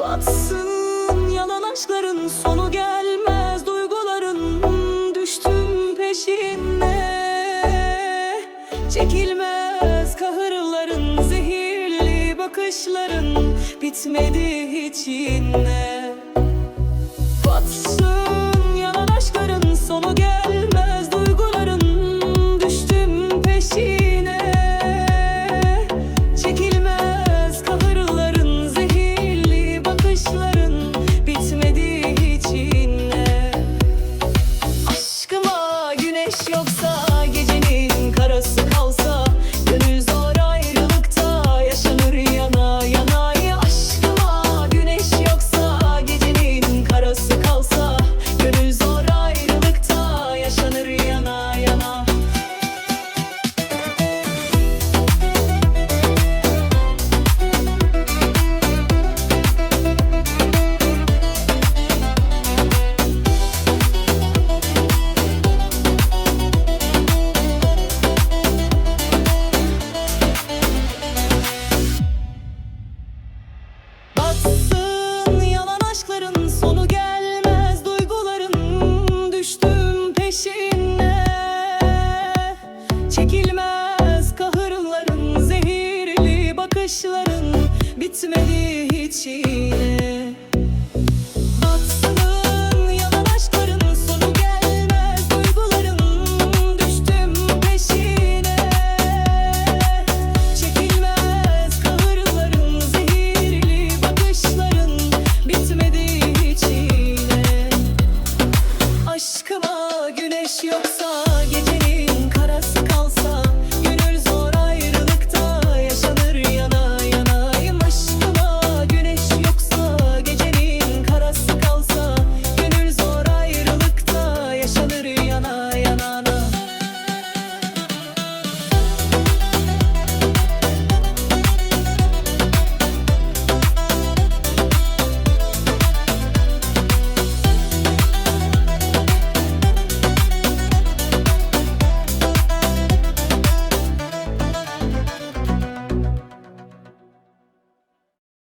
Batsın yalan aşkların sonu gelmez Duyguların düştüm peşine. Çekilmez kahırların zehirli bakışların Bitmedi hiç yine Aşkıma sonu gelmez Duyguların düştüm peşine. Çekilmez kahırların zehirli bakışların Bitmedi hiç yine aşkıma güneş yoksa